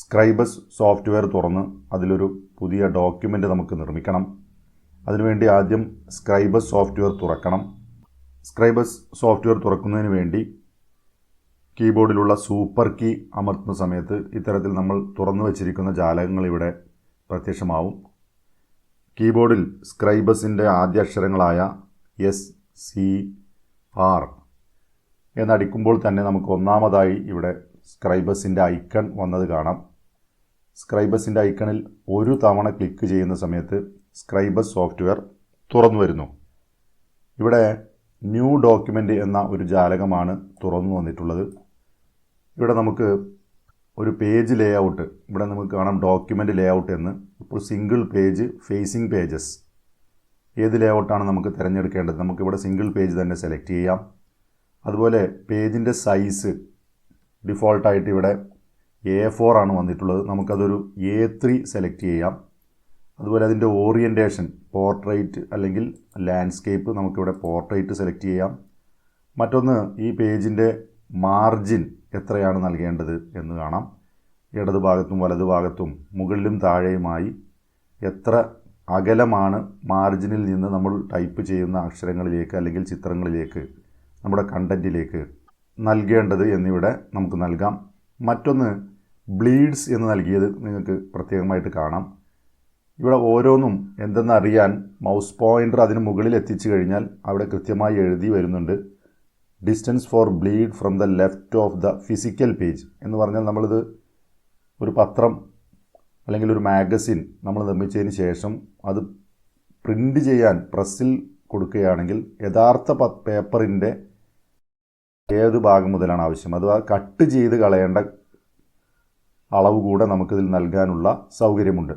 Scribus software തുറന്ന് അതിലൊരു പുതിയ ഡോക്യുമെന്റ് നമുക്ക് നിർമ്മിക്കണം. അതിനുവേണ്ടി ആദ്യം സ്ക്രൈബസ് സോഫ്റ്റ്വെയർ തുറക്കണം. സ്ക്രൈബസ് സോഫ്റ്റ്വെയർ തുറക്കുന്നതിന് വേണ്ടി കീബോർഡിലുള്ള സൂപ്പർ കീ അമർത്തുന്ന സമയത്ത് ഇത്തരത്തിൽ നമ്മൾ തുറന്നു വച്ചിരിക്കുന്ന ജാലകങ്ങൾ ഇവിടെ പ്രത്യക്ഷമാവും. കീബോർഡിൽ സ്ക്രൈബസിന്റെ ആദ്യ അക്ഷരങ്ങളായ എസ് സി ആർ എന്നടിക്കുമ്പോൾ തന്നെ നമുക്ക് ഒന്നാമതായി ഇവിടെ സ്ക്രൈബസിന്റെ ഐക്കൺ വന്നത് കാണാം. സ്ക്രൈബസിന്റെ ഐക്കണിൽ ഒരു തവണ ക്ലിക്ക് ചെയ്യുന്ന സമയത്ത് സ്ക്രൈബസ് സോഫ്റ്റ്വെയർ തുറന്നു വരുന്നു. ഇവിടെ ന്യൂ ഡോക്യുമെന്റ് എന്ന ഒരു ജാലകമാണ് തുറന്നു വന്നിട്ടുള്ളത്. ഇവിടെ നമുക്ക് ഒരു പേജ് ലേ ഔട്ട് ഇവിടെ നമുക്ക് കാണാം ഡോക്യുമെന്റ് ലേ ഔട്ട് എന്ന്. ഇപ്പോൾ സിംഗിൾ പേജ് ഫേസിംഗ് പേജസ് ഏത് ലേ ഔട്ടാണ് നമുക്ക് തിരഞ്ഞെടുക്കേണ്ടത്? നമുക്കിവിടെ സിംഗിൾ പേജ് തന്നെ സെലക്ട് ചെയ്യാം. അതുപോലെ പേജിന്റെ സൈസ് ഡിഫോൾട്ടായിട്ട് ഇവിടെ എ ഫോർ ആണ് വന്നിട്ടുള്ളത്. നമുക്കതൊരു എ ത്രീ സെലക്ട് ചെയ്യാം. അതുപോലെ അതിന്റെ ഓറിയന്റേഷൻ പോർട്രേറ്റ് അല്ലെങ്കിൽ ലാൻഡ്സ്കേപ്പ് നമുക്കിവിടെ പോർട്രേറ്റ് സെലക്ട് ചെയ്യാം. മറ്റൊന്ന് ഈ പേജിന്റെ മാർജിൻ എത്രയാണ് നൽകേണ്ടത് എന്ന് കാണാം. ഇടത് ഭാഗത്തും വലതു ഭാഗത്തും മുകളിലും താഴെയുമായി എത്ര അകലമാണ് മാർജിനിൽ നിന്ന് നമ്മൾ ടൈപ്പ് ചെയ്യുന്ന അക്ഷരങ്ങളിലേക്ക് അല്ലെങ്കിൽ ചിത്രങ്ങളിലേക്ക് നമ്മുടെ കണ്ടന്റിലേക്ക് നൽകേണ്ടത് എന്നിവിടെ നമുക്ക് നൽകാം. മറ്റൊന്ന് ബ്ലീഡ്സ് എന്ന് നൽകിയത് നിങ്ങൾക്ക് പ്രത്യേകമായിട്ട് കാണാം. ഇവിടെ ഓരോന്നും എന്തെന്നറിയാൻ മൗസ് പോയിന്റർ അതിന് മുകളിൽ എത്തിച്ചു കഴിഞ്ഞാൽ അവിടെ കൃത്യമായി എഴുതി വരുന്നുണ്ട്. Distance for bleed from the left of the physical page എന്ന് പറഞ്ഞാൽ നമ്മളിത് ഒരു പത്രം അല്ലെങ്കിൽ ഒരു മാഗസിൻ നമ്മൾ നിർമ്മിച്ചതിന് ശേഷം അത് പ്രിന്റ് ചെയ്യാൻ പ്രസ്സിൽ കൊടുക്കുകയാണെങ്കിൽ യഥാർത്ഥ പേപ്പറിന്റെ ഏത് ഭാഗം മുതലാണ് ആവശ്യം? അഥവാ കട്ട് ചെയ്ത് കളയേണ്ട അളവ് കൂടെ നമുക്കിതിൽ നൽകാനുള്ള സൗകര്യമുണ്ട്.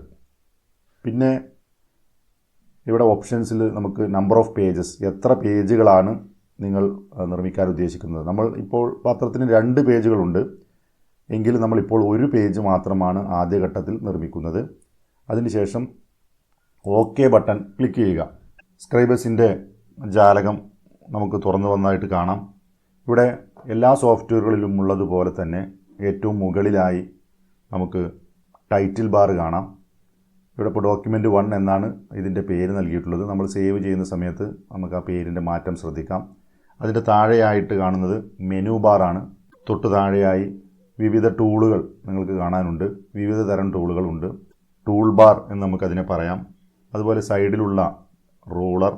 പിന്നെ ഇവിടെ ഓപ്ഷൻസിൽ നമുക്ക് നമ്പർ ഓഫ് പേജസ് എത്ര പേജുകളാണ് നിങ്ങൾ നിർമ്മിക്കാൻ ഉദ്ദേശിക്കുന്നത്? നമ്മൾ ഇപ്പോൾ പത്രത്തിന് രണ്ട് പേജുകളുണ്ട്. എങ്കിലും നമ്മളിപ്പോൾ ഒരു പേജ് മാത്രമാണ് ആദ്യഘട്ടത്തിൽ നിർമ്മിക്കുന്നത്. അതിനുശേഷം ഓക്കെ ബട്ടൺ ക്ലിക്ക് ചെയ്യുക. സ്ക്രൈബേഴ്സിന്റെ ജാലകം നമുക്ക് തുറന്നു വന്നതായിട്ട് കാണാം. ഇവിടെ എല്ലാ സോഫ്റ്റ്വെയറുകളിലും ഉള്ളതുപോലെ തന്നെ ഏറ്റവും മുകളിലായി നമുക്ക് ടൈറ്റിൽ ബാർ കാണാം. ഇവിടെ ഇപ്പോൾ ഡോക്യുമെന്റ് വൺ എന്നാണ് ഇതിന്റെ പേര് നൽകിയിട്ടുള്ളത്. നമ്മൾ സേവ് ചെയ്യുന്ന സമയത്ത് നമുക്ക് ആ പേരിന്റെ മാറ്റം ശ്രദ്ധിക്കാം. അതിന്റെ താഴെയായിട്ട് കാണുന്നത് മെനു ബാറാണ് തൊട്ട് താഴെയായി വിവിധ ടൂളുകൾ നിങ്ങൾക്ക് കാണാനുണ്ട്. വിവിധ തരം ടൂളുകളുണ്ട് ടൂൾ ബാർ എന്ന് നമുക്കതിനെ പറയാം. അതുപോലെ സൈഡിലുള്ള റൂളർ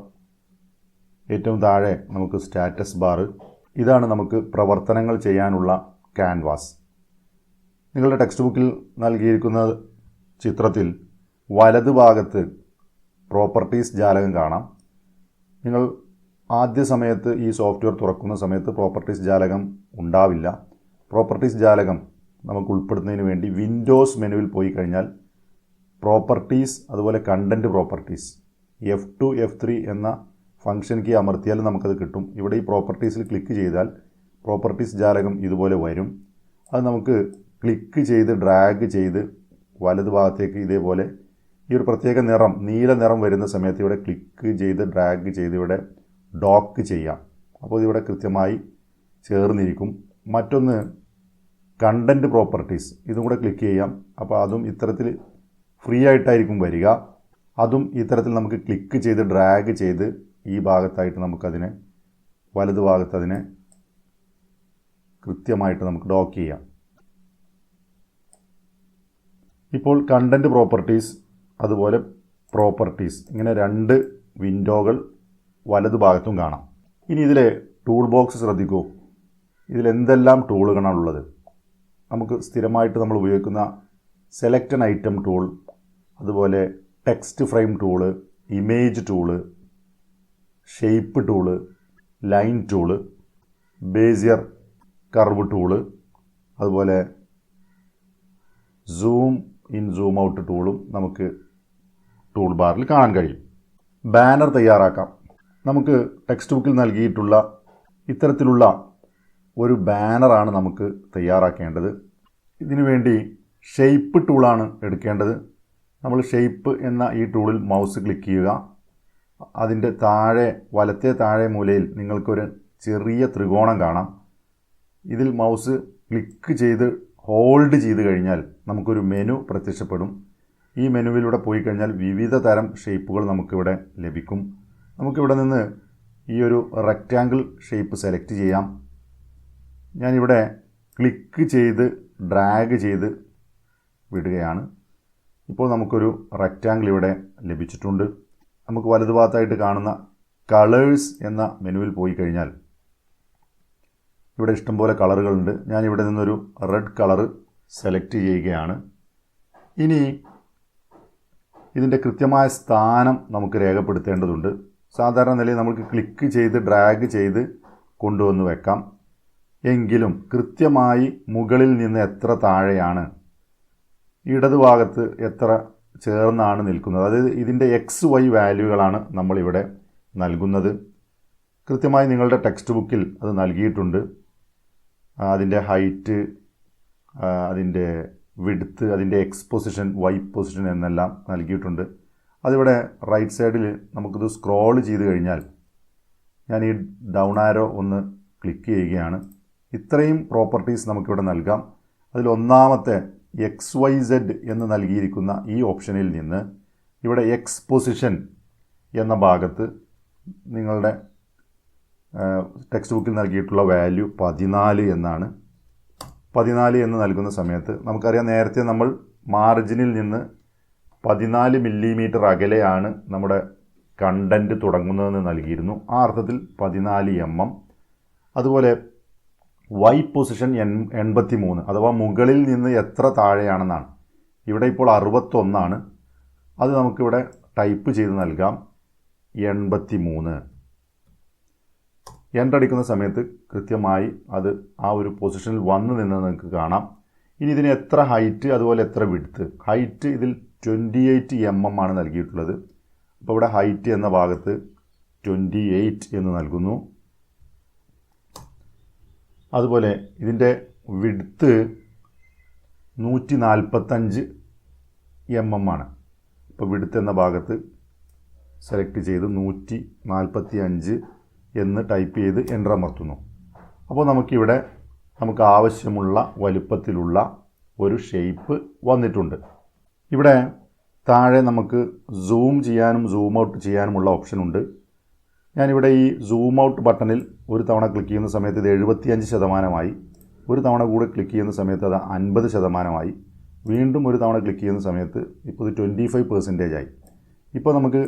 ഏറ്റവും താഴെ നമുക്ക് സ്റ്റാറ്റസ് ബാർ ഇതാണ് നമുക്ക് പ്രവർത്തനങ്ങൾ ചെയ്യാനുള്ള ക്യാൻവാസ് നിങ്ങളുടെ ടെക്സ്റ്റ് ബുക്കിൽ നൽകിയിരിക്കുന്ന ചിത്രത്തിൽ വലതുഭാഗത്ത് പ്രോപ്പർട്ടീസ് ജാലകം കാണാം. നിങ്ങൾ ആദ്യ സമയത്ത് ഈ സോഫ്റ്റ്വെയർ തുറക്കുന്ന സമയത്ത് പ്രോപ്പർട്ടീസ് ജാലകം ഉണ്ടാവില്ല. പ്രോപ്പർട്ടീസ് ജാലകം നമുക്ക് ഉൾപ്പെടുത്തുന്നതിന് വേണ്ടി വിൻഡോസ് മെനുവിൽ പോയി കഴിഞ്ഞാൽ പ്രോപ്പർട്ടീസ് അതുപോലെ content properties F two F three എന്ന ഫംഗ്ഷൻ കീ അമർത്തിയാൽ നമുക്കത് കിട്ടും. ഇവിടെ ഈ പ്രോപ്പർട്ടീസിൽ ക്ലിക്ക് ചെയ്താൽ പ്രോപ്പർട്ടീസ് ജാലകം ഇതുപോലെ വരും. അത് നമുക്ക് ക്ലിക്ക് ചെയ്ത് ഡ്രാഗ് ചെയ്ത് വലത് ഭാഗത്തേക്ക് ഇതേപോലെ ഈ ഒരു പ്രത്യേക നിറം നീല നിറം വരുന്ന സമയത്ത് ഇവിടെ ക്ലിക്ക് ചെയ്ത് ഡ്രാഗ് ചെയ്ത് ഇവിടെ ഡോക്ക് ചെയ്യാം. അപ്പോൾ ഇതിവിടെ കൃത്യമായി ചേർന്നിരിക്കും. മറ്റൊന്ന് കണ്ടന്റ് പ്രോപ്പർട്ടീസ് ഇതും കൂടെ ക്ലിക്ക് ചെയ്യാം. അപ്പോൾ അതും ഇത്തരത്തിൽ ഫ്രീ ആയിട്ടായിരിക്കും വരിക. അതും ഇത്തരത്തിൽ നമുക്ക് ക്ലിക്ക് ചെയ്ത് ഡ്രാഗ് ചെയ്ത് ഈ ഭാഗത്തായിട്ട് നമുക്കതിനെ വലതു ഭാഗത്ത് അതിനെ കൃത്യമായിട്ട് നമുക്ക് ഡോക്ക് ചെയ്യാം. ഇപ്പോൾ കണ്ടന്റ് പ്രോപ്പർട്ടീസ് അതുപോലെ പ്രോപ്പർട്ടീസ് ഇങ്ങനെ രണ്ട് വിൻഡോകൾ വലതു ഭാഗത്തും കാണാം. ഇനി ഇതിലെ ടൂൾ ബോക്സ് ശ്രദ്ധിക്കൂ. ഇതിലെന്തെല്ലാം ടൂളുകളാണ് ഉള്ളത് നമുക്ക് സ്ഥിരമായിട്ട് നമ്മൾ ഉപയോഗിക്കുന്ന സെലക്ട് ആൻ ഐറ്റം ടൂൾ അതുപോലെ text frame tool image tool shape tool line tool Bezier curve tool അതുപോലെ സൂം ഇൻ സൂം ഔട്ട് ടൂളും നമുക്ക് ടൂൾ ബാറിൽ കാണാൻ കഴിയും. ബാനർ തയ്യാറാക്കാം. നമുക്ക് ടെക്സ്റ്റ് ബുക്കിൽ നൽകിയിട്ടുള്ള ഇത്തരത്തിലുള്ള ഒരു ബാനറാണ് നമുക്ക് തയ്യാറാക്കേണ്ടത്. ഇതിനുവേണ്ടി ഷെയ്പ്പ് ടൂളാണ് എടുക്കേണ്ടത്. നമ്മൾ ഷെയ്പ്പ് എന്ന ഈ ടൂളിൽ മൗസ് ക്ലിക്ക് ചെയ്യുക. അതിന്റെ താഴെ വലത്തെ താഴെ മൂലയിൽ നിങ്ങൾക്കൊരു ചെറിയ ത്രികോണം കാണാം. ഇതിൽ മൗസ് ക്ലിക്ക് ചെയ്ത് ഹോൾഡ് ചെയ്ത് കഴിഞ്ഞാൽ നമുക്കൊരു മെനു പ്രത്യക്ഷപ്പെടും. ഈ മെനുവിലൂടെ പോയി കഴിഞ്ഞാൽ വിവിധ തരം ഷേപ്പുകൾ നമുക്കിവിടെ ലഭിക്കും. നമുക്കിവിടെ നിന്ന് ഈ ഒരു റെക്റ്റാങ്കിൾ ഷേപ്പ് സെലക്ട് ചെയ്യാം. ഞാനിവിടെ ക്ലിക്ക് ചെയ്ത് ഡ്രാഗ് ചെയ്ത് വിടുകയാണ്. ഇപ്പോൾ നമുക്കൊരു റെക്റ്റാങ്കിൾ ഇവിടെ ലഭിച്ചിട്ടുണ്ട്. നമുക്ക് വലതുഭാഗത്തായിട്ട് കാണുന്ന കളേഴ്സ് എന്ന മെനുവിൽ പോയി കഴിഞ്ഞാൽ ഇവിടെ ഇഷ്ടംപോലെ കളറുകളുണ്ട്. ഞാനിവിടെ നിന്നൊരു റെഡ് കളറ് സെലക്ട് ചെയ്യുകയാണ്. ഇനി ഇതിന്റെ കൃത്യമായ സ്ഥാനം നമുക്ക് രേഖപ്പെടുത്തേണ്ടതുണ്ട്. സാധാരണ നിലയിൽ നമുക്ക് ക്ലിക്ക് ചെയ്ത് ഡ്രാഗ് ചെയ്ത് കൊണ്ടുവന്ന് വെക്കാം. എങ്കിലും കൃത്യമായി മുകളിൽ നിന്ന് എത്ര താഴെയാണ് ഇടതുഭാഗത്ത് എത്ര ചേർന്നാണ് നിൽക്കുന്നത്. അതായത് ഇതിന്റെ എക്സ് വൈ വാല്യൂകളാണ് നമ്മളിവിടെ നൽകുന്നത്. കൃത്യമായി നിങ്ങളുടെ ടെക്സ്റ്റ് ബുക്കിൽ അത് നൽകിയിട്ടുണ്ട്. അതിന്റെ ഹൈറ്റ് അതിന്റെ വിടുത്ത് അതിന്റെ എക്സ് പൊസിഷൻ വൈ പൊസിഷൻ എന്നെല്ലാം നൽകിയിട്ടുണ്ട്. അതിവിടെ റൈറ്റ് സൈഡിൽ നമുക്കിത് സ്ക്രോൾ ചെയ്ത് കഴിഞ്ഞാൽ ഞാൻ ഈ ഡൗൺ ആരോ ഒന്ന് ക്ലിക്ക് ചെയ്യുകയാണ്. ഇത്രയും പ്രോപ്പർട്ടീസ് നമുക്കിവിടെ നൽകാം. അതിൽ ഒന്നാമത്തെ എക്സ് വൈ സെഡ് എന്ന് നൽകിയിരിക്കുന്ന ഈ ഓപ്ഷനിൽ നിന്ന് ഇവിടെ എക്സ് പൊസിഷൻ എന്ന ഭാഗത്ത് നിങ്ങളുടെ ടെക്സ്റ്റ് ബുക്കിൽ നൽകിയിട്ടുള്ള വാല്യൂ പതിനാല് എന്നാണ്. പതിനാല് എന്ന് നൽകുന്ന സമയത്ത് നമുക്കറിയാം നേരത്തെ നമ്മൾ മാർജിനിൽ നിന്ന് പതിനാല് മില്ലിമീറ്റർ അകലെയാണ് നമ്മുടെ കണ്ടന്റ് തുടങ്ങുന്നതെന്ന് നൽകിയിരുന്നു. ആ അർത്ഥത്തിൽ പതിനാല് എം എം. അതുപോലെ വൈ പൊസിഷൻ എൺ എൺപത്തി മൂന്ന് അഥവാ മുകളിൽ നിന്ന് എത്ര താഴെയാണെന്നാണ്. ഇവിടെ ഇപ്പോൾ അറുപത്തൊന്നാണ്. അത് നമുക്കിവിടെ ടൈപ്പ് ചെയ്ത് നൽകാം. എൺപത്തി മൂന്ന് എന്റടിക്കുന്ന സമയത്ത് കൃത്യമായി അത് ആ ഒരു പൊസിഷനിൽ വന്ന് നിന്ന് നിങ്ങൾക്ക് കാണാം. ഇനി ഇതിന് എത്ര ഹൈറ്റ് അതുപോലെ എത്ര വിടുത്ത് ഹൈറ്റ് ഇതിൽ ട്വന്റി എയ്റ്റ് എം എം ആണ് നൽകിയിട്ടുള്ളത്. അപ്പോൾ ഇവിടെ ഹൈറ്റ് എന്ന ഭാഗത്ത് ട്വന്റി എയ്റ്റ് എന്ന് നൽകുന്നു. അതുപോലെ ഇതിന്റെ വിഡ്ത്ത് നൂറ്റി നാൽപ്പത്തഞ്ച് എം എം ആണ്. ഇപ്പോൾ വിടുത്ത് എന്ന ഭാഗത്ത് സെലക്ട് ചെയ്ത് നൂറ്റി നാൽപ്പത്തി അഞ്ച് എന്ന് ടൈപ്പ് ചെയ്ത് എന്റർ അമർത്തുന്നു. അപ്പോൾ നമുക്കിവിടെ നമുക്ക് ആവശ്യമുള്ള വലുപ്പത്തിലുള്ള ഒരു ഷേപ്പ് വന്നിട്ടുണ്ട്. ഇവിടെ താഴെ നമുക്ക് സൂം ചെയ്യാനും സൂം ഔട്ട് ചെയ്യാനുമുള്ള ഓപ്ഷനുണ്ട് ഞാനിവിടെ ഈ സൂം ഔട്ട് ബട്ടണിൽ ഒരു തവണ ക്ലിക്ക് ചെയ്യുന്ന സമയത്ത് ഇത് എഴുപത്തിയഞ്ച് ശതമാനമായി ഒരു തവണ കൂടെ ക്ലിക്ക് ചെയ്യുന്ന സമയത്ത് അത് അൻപത് ശതമാനമായി വീണ്ടും ഒരു തവണ ക്ലിക്ക് ചെയ്യുന്ന സമയത്ത് ഇപ്പോൾ ഇത് ട്വന്റി ഫൈവ് പെർസെന്റേജ് ആയി. ഇപ്പോൾ നമുക്ക്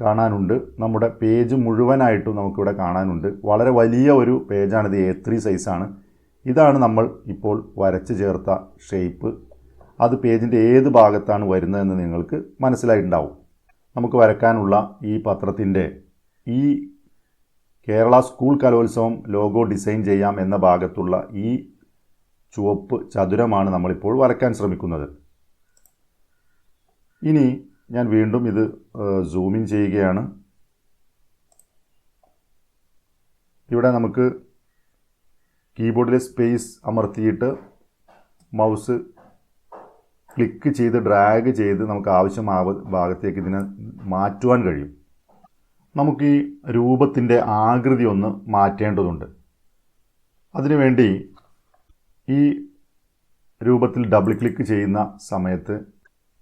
കാണാനുണ്ട് നമ്മുടെ പേജ് മുഴുവനായിട്ടും നമുക്കിവിടെ കാണാനുണ്ട്. വളരെ വലിയ ഒരു പേജാണിത് എ ത്രീ സൈസാണ് ഇതാണ് നമ്മൾ ഇപ്പോൾ വരച്ച് ചേർത്ത ഷേപ്പ് അത് പേജിന്റെ ഏത് ഭാഗത്താണ് വരുന്നതെന്ന് നിങ്ങൾക്ക് മനസ്സിലായിട്ടുണ്ടാവും. നമുക്ക് വരക്കാനുള്ള ഈ പത്രത്തിന്റെ ഈ Kerala school Kalolsavam logo design ചെയ്യാം എന്ന ഭാഗത്തുള്ള ഈ ചുവപ്പ് ചതുരമാണ് നമ്മളിപ്പോൾ വരയ്ക്കാൻ ശ്രമിക്കുന്നത്. ഇനി ഞാൻ വീണ്ടും ഇത് സൂമിൻ ചെയ്യുകയാണ്. ഇവിടെ നമുക്ക് കീബോർഡിലെ സ്പേസ് അമർത്തിയിട്ട് മൗസ് ക്ലിക്ക് ചെയ്ത് ഡ്രാഗ് ചെയ്ത് നമുക്ക് ആവശ്യമായ ഭാഗത്തേക്ക് ഇതിനെ മാറ്റുവാൻ കഴിയും. നമുക്ക് ഈ രൂപത്തിന്റെ ആകൃതി ഒന്ന് മാറ്റേണ്ടതുണ്ട്. അതിനുവേണ്ടി ഈ രൂപത്തിൽ ഡബിൾ ക്ലിക്ക് ചെയ്യുന്ന സമയത്ത്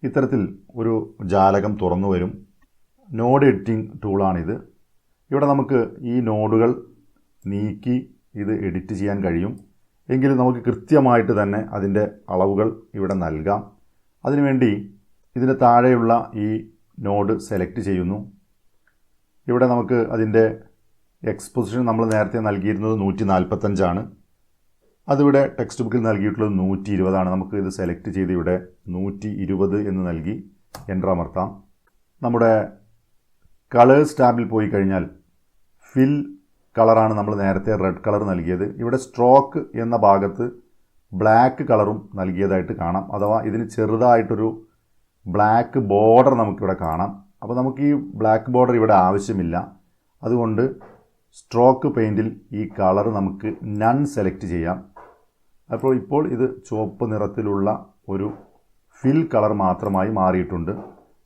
ഇത്തരത്തിൽ ഒരു ജാലകം തുറന്നു വരും. നോഡ് എഡിറ്റിംഗ് ടൂളാണിത് ഇവിടെ നമുക്ക് ഈ നോഡുകൾ നീക്കി ഇത് എഡിറ്റ് ചെയ്യാൻ കഴിയും. എങ്കിലും നമുക്ക് കൃത്യമായിട്ട് തന്നെ അതിന്റെ അളവുകൾ ഇവിടെ നൽകാം. അതിനുവേണ്ടി ഇതിന് താഴെയുള്ള ഈ നോഡ് സെലക്ട് ചെയ്യുന്നു. ഇവിടെ നമുക്ക് അതിന്റെ എക്സ്പൊസിഷൻ നമ്മൾ നേരത്തെ നൽകിയിരുന്നത് നൂറ്റി നാൽപ്പത്തഞ്ചാണ് അതിവിടെ ടെക്സ്റ്റ് ബുക്കിൽ നൽകിയിട്ടുള്ളത് നൂറ്റി ഇരുപതാണ് നമുക്ക് ഇത് സെലക്ട് ചെയ്ത് ഇവിടെ നൂറ്റി ഇരുപത് എന്ന് നൽകി എന്റർ അമർത്താം. നമ്മുടെ കളേഴ്സ് ടാബിൽ പോയി കഴിഞ്ഞാൽ ഫിൽ കളറാണ് നമ്മൾ നേരത്തെ റെഡ് കളർ നൽകിയത്. ഇവിടെ സ്ട്രോക്ക് എന്ന ഭാഗത്ത് ബ്ലാക്ക് കളറും നൽകിയതായിട്ട് കാണാം. അഥവാ ഇതിന് ചെറുതായിട്ടൊരു ബ്ലാക്ക് ബോർഡർ നമുക്കിവിടെ കാണാം. അപ്പോൾ നമുക്ക് ഈ ബ്ലാക്ക് ബോർഡർ ഇവിടെ ആവശ്യമില്ല. അതുകൊണ്ട് സ്ട്രോക്ക് പെയിന്റിൽ ഈ കളർ നമുക്ക് നൺ സെലക്ട് ചെയ്യാം. അപ്പോൾ ഇപ്പോൾ ഇത് ചുവപ്പ് നിറത്തിലുള്ള ഒരു ഫിൽ കളർ മാത്രമായി മാറിയിട്ടുണ്ട്.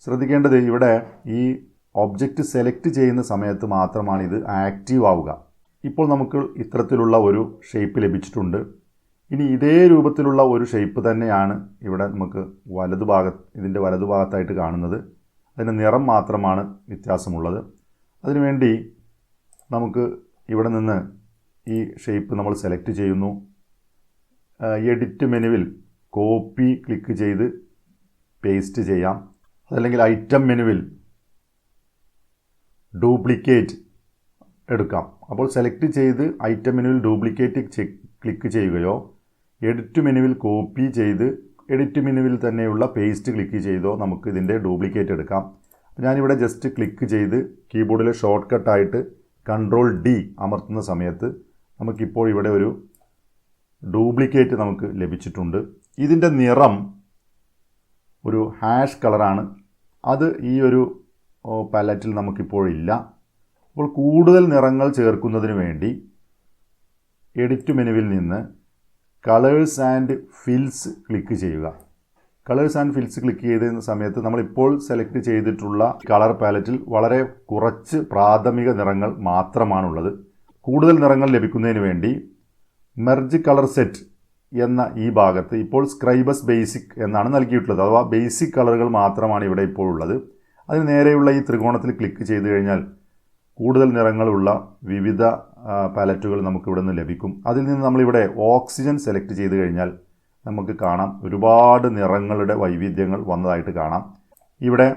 ശ്രദ്ധിക്കേണ്ടത് ഇവിടെ ഈ ഒബ്ജക്റ്റ് സെലക്ട് ചെയ്യുന്ന സമയത്ത് മാത്രമാണ് ഇത് ആക്റ്റീവ് ആവുക. ഇപ്പോൾ നമുക്ക് ഇത്തരത്തിലുള്ള ഒരു ഷേപ്പ് ലഭിച്ചിട്ടുണ്ട്. ഇനി ഇതേ രൂപത്തിലുള്ള ഒരു ഷേപ്പ് തന്നെയാണ് ഇവിടെ നമുക്ക് വലതുഭാഗത്ത് ഇതിന്റെ വലതുഭാഗത്തായിട്ട് കാണുന്നത്. അതിന്റെ നിറം മാത്രമാണ് വ്യത്യാസമുള്ളത്. അതിനുവേണ്ടി നമുക്ക് ഇവിടെ നിന്ന് ഈ ഷേപ്പ് നമ്മൾ സെലക്ട് ചെയ്യുന്നു. എഡിറ്റ് മെനുവിൽ കോപ്പി ക്ലിക്ക് ചെയ്ത് പേസ്റ്റ് ചെയ്യാം. അതല്ലെങ്കിൽ ഐറ്റം മെനുവിൽ ഡ്യൂപ്ലിക്കേറ്റ് എടുക്കാം. അപ്പോൾ സെലക്ട് ചെയ്ത് ഐറ്റം മെനുവിൽ ഡ്യൂപ്ലിക്കേറ്റ് ക്ലിക്ക് ചെയ്യുകയോ എഡിറ്റ് മെനുവിൽ കോപ്പി ചെയ്ത് എഡിറ്റ് മെനുവിൽ തന്നെയുള്ള പേസ്റ്റ് ക്ലിക്ക് ചെയ്തോ നമുക്ക് ഇതിന്റെ ഡ്യൂപ്ലിക്കേറ്റ് എടുക്കാം. ഞാനിവിടെ ജസ്റ്റ് ക്ലിക്ക് ചെയ്ത് കീബോർഡിലെ ഷോർട്ട് കട്ടായിട്ട് കൺട്രോൾ ഡി അമർത്തുന്ന സമയത്ത് നമുക്കിപ്പോൾ ഇവിടെ ഒരു ഡ്യൂപ്ലിക്കേറ്റ് നമുക്ക് ലഭിച്ചിട്ടുണ്ട്. ഇതിന്റെ നിറം ഒരു ഹാഷ് കളറാണ് അത് ഈ ഒരു പാലറ്റിൽ നമുക്കിപ്പോഴില്ല അപ്പോൾ കൂടുതൽ നിറങ്ങൾ ചേർക്കുന്നതിന് വേണ്ടി എഡിറ്റ് മെനുവിൽ നിന്ന് കളേഴ്സ് ആൻഡ് ഫിൽസ് ക്ലിക്ക് ചെയ്യുക. കളേഴ്സ് ആൻഡ് ഫിൽസ് ക്ലിക്ക് ചെയ്ത സമയത്ത് നമ്മളിപ്പോൾ സെലക്ട് ചെയ്തിട്ടുള്ള കളർ പാലറ്റിൽ വളരെ കുറച്ച് പ്രാഥമിക നിറങ്ങൾ മാത്രമാണുള്ളത്. കൂടുതൽ നിറങ്ങൾ ലഭിക്കുന്നതിന് വേണ്ടി മെർജ് കളർ സെറ്റ് എന്ന ഈ ഭാഗത്ത് ഇപ്പോൾ സ്ക്രൈബസ് ബേസിക് എന്നാണ് നൽകിയിട്ടുള്ളത്. അഥവാ ബേസിക് കളറുകൾ മാത്രമാണ് ഇവിടെ ഇപ്പോൾ ഉള്ളത്. അതിന് നേരെയുള്ള ഈ ത്രികോണത്തിൽ ക്ലിക്ക് ചെയ്ത് കഴിഞ്ഞാൽ കൂടുതൽ നിറങ്ങളുള്ള വിവിധ പാലറ്റുകൾ നമുക്കിവിടെ നിന്ന് ലഭിക്കും. അതിൽ നിന്ന് നമ്മളിവിടെ ഓക്സിജൻ സെലക്ട് ചെയ്ത് കഴിഞ്ഞാൽ നമുക്ക് കാണാം ഒരുപാട് നിറങ്ങളുടെ വൈവിധ്യങ്ങൾ വന്നതായിട്ട് കാണാം. ഇവിടെ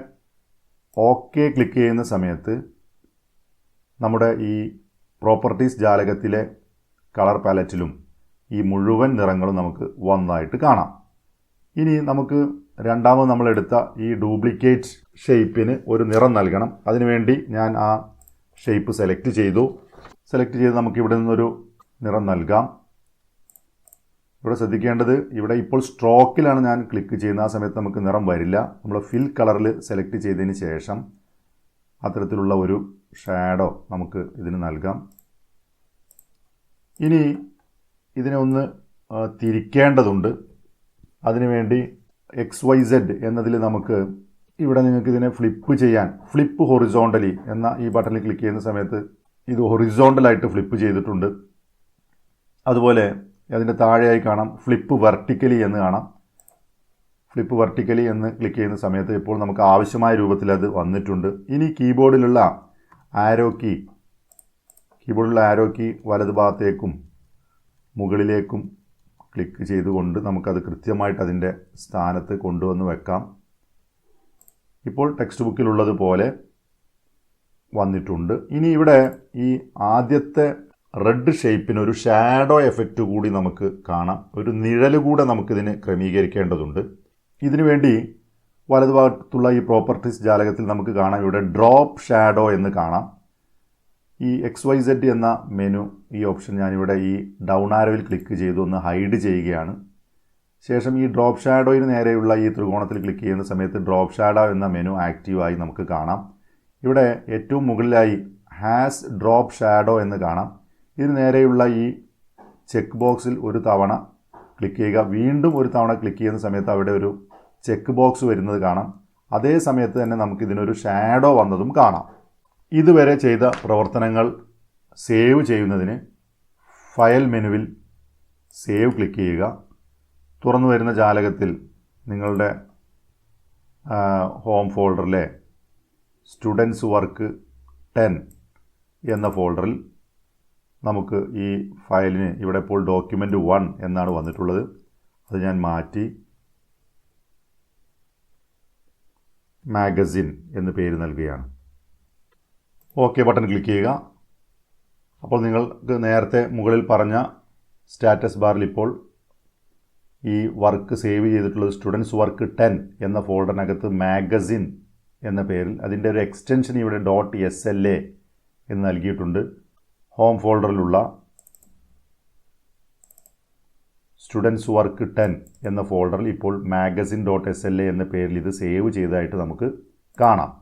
ഓക്കെ ക്ലിക്ക് ചെയ്യുന്ന സമയത്ത് നമ്മുടെ ഈ പ്രോപ്പർട്ടീസ് ജാലകത്തിലെ കളർ പാലറ്റിലും ഈ മുഴുവൻ നിറങ്ങളും നമുക്ക് വന്നതായിട്ട് കാണാം. ഇനി നമുക്ക് രണ്ടാമത് നമ്മളെടുത്ത ഈ ഡ്യൂപ്ലിക്കേറ്റ് ഷേപ്പിന് ഒരു നിറം നൽകണം. അതിനുവേണ്ടി ഞാൻ ആ ഷേപ്പ് സെലക്ട് ചെയ്തു. സെലക്ട് ചെയ്ത് നമുക്ക് ഇവിടെ നിന്നൊരു നിറം നൽകാം. ഇവിടെ ശ്രദ്ധിക്കേണ്ടത് ഇവിടെ ഇപ്പോൾ സ്ട്രോക്കിലാണ് ഞാൻ ക്ലിക്ക് ചെയ്യുന്ന ആ സമയത്ത് നമുക്ക് നിറം വരില്ല. നമ്മൾ ഫിൽ കളറിൽ സെലക്ട് ചെയ്തതിന് ശേഷം അത്തരത്തിലുള്ള ഒരു ഷാഡോ നമുക്ക് ഇതിന് നൽകാം. ഇനി ഇതിനെ ഒന്ന് തിരിക്കേണ്ടതുണ്ട്. അതിനുവേണ്ടി എക്സ് വൈ സെഡ് എന്നതിൽ നമുക്ക് ഇവിടെ നിങ്ങൾക്ക് ഇതിനെ ഫ്ലിപ്പ് ചെയ്യാൻ ഫ്ലിപ്പ് ഹൊറിസോണ്ടലി എന്ന ഈ ബട്ടണിൽ ക്ലിക്ക് ചെയ്യുന്ന സമയത്ത് ഇത് ഹൊറിസോണ്ടലായിട്ട് ഫ്ലിപ്പ് ചെയ്തിട്ടുണ്ട്. അതുപോലെ അതിന്റെ താഴെയായി കാണാം ഫ്ലിപ്പ് വെർട്ടിക്കലി എന്ന് കാണാം. ഫ്ലിപ്പ് വെർട്ടിക്കലി എന്ന് ക്ലിക്ക് ചെയ്യുന്ന സമയത്ത് ഇപ്പോൾ നമുക്ക് ആവശ്യമായ രൂപത്തിൽ അത് വന്നിട്ടുണ്ട്. ഇനി കീബോർഡിലുള്ള ആരോ കീ കീബോർഡിലുള്ള ആരോ കീ വലതുഭാഗത്തേക്കും മുകളിലേക്കും ക്ലിക്ക് ചെയ്തുകൊണ്ട് നമുക്കത് കൃത്യമായിട്ട് അതിന്റെ സ്ഥാനത്ത് കൊണ്ടുവന്ന് വെക്കാം. ഇപ്പോൾ ടെക്സ്റ്റ് ബുക്കിലുള്ളതുപോലെ വന്നിട്ടുണ്ട്. ഇനി ഇവിടെ ഈ ആദ്യത്തെ റെഡ് ഷേപ്പിന് ഒരു ഷാഡോ എഫക്റ്റ് കൂടി നമുക്ക് കാണാം. ഒരു നിഴൽ കൂടെ നമുക്കിതിന് ക്രമീകരിക്കേണ്ടതുണ്ട്. ഇതിനുവേണ്ടി വലതുഭാഗത്തുള്ള ഈ പ്രോപ്പർട്ടീസ് ജാലകത്തിൽ നമുക്ക് കാണാം. ഇവിടെ ഡ്രോപ്പ് ഷാഡോ എന്ന് കാണാം. ഈ എക്സ് വൈ സെഡ് എന്ന മെനു ഈ ഓപ്ഷൻ ഞാനിവിടെ ഈ ഡൗൺ ആരോയിൽ ക്ലിക്ക് ചെയ്ത്. ഒന്ന് ഹൈഡ് ചെയ്യുകയാണ്. ശേഷം ഈ ഡ്രോപ്പ് ഷാഡോയിന് നേരെയുള്ള ഈ ത്രികോണത്തിൽ ക്ലിക്ക് ചെയ്യുന്ന സമയത്ത് ഡ്രോപ്പ് ഷാഡോ എന്ന മെനു ആക്റ്റീവായി നമുക്ക് കാണാം. ഇവിടെ ഏറ്റവും മുകളിലായി ഹാസ് ഡ്രോപ്പ് ഷാഡോ എന്ന് കാണാം. ഇതിന് നേരെയുള്ള ഈ ചെക്ക് ബോക്സിൽ ഒരു തവണ ക്ലിക്ക് ചെയ്യുക. വീണ്ടും ഒരു തവണ ക്ലിക്ക് ചെയ്യുന്ന സമയത്ത് അവിടെ ഒരു ചെക്ക് ബോക്സ് വരുന്നത് കാണാം. അതേ സമയത്ത് തന്നെ നമുക്ക് ഇതിനൊരു ഷാഡോ വന്നതും കാണാം. ഇതുവരെ ചെയ്ത പ്രവർത്തനങ്ങൾ സേവ് ചെയ്യുന്നതിന് ഫയൽ മെനുവിൽ സേവ് ക്ലിക്ക് ചെയ്യുക. തുറന്നു വരുന്ന ജാലകത്തിൽ നിങ്ങളുടെ ഹോം ഫോൾഡറിലെ സ്റ്റുഡൻസ് വർക്ക് ടെൻ എന്ന ഫോൾഡറിൽ നമുക്ക് ഈ ഫയലിന് ഇവിടെ ഇപ്പോൾ ഡോക്യുമെന്റ് വൺ എന്നാണ് വന്നിട്ടുള്ളത്. അത് ഞാൻ മാറ്റി. മാഗസിൻ എന്ന് പേര് നൽകുകയാണ്. ഓക്കെ ബട്ടൺ ക്ലിക്ക് ചെയ്യുക. അപ്പോൾ നിങ്ങൾക്ക് നേരത്തെ മുകളിൽ പറഞ്ഞ സ്റ്റാറ്റസ് ബാറിൽ ഇപ്പോൾ ഈ വർക്ക് സേവ് ചെയ്തിട്ടുള്ളത് സ്റ്റുഡൻസ് വർക്ക് ടെൻ എന്ന ഫോൾഡറിനകത്ത് മാഗസിൻ എന്ന പേരിൽ അതിന്റെ ഒരു എക്സ്റ്റൻഷൻ ഇവിടെ ഡോട്ട് എസ് എൽ എ എന്ന് നൽകിയിട്ടുണ്ട്. ഹോം ഫോൾഡറിലുള്ള സ്റ്റുഡൻസ് വർക്ക് ടെൻ എന്ന ഫോൾഡറിൽ ഇപ്പോൾ magazine dot S L A എന്ന പേരിൽ ഇത് സേവ് ചെയ്തതായിട്ട് നമുക്ക് കാണാം.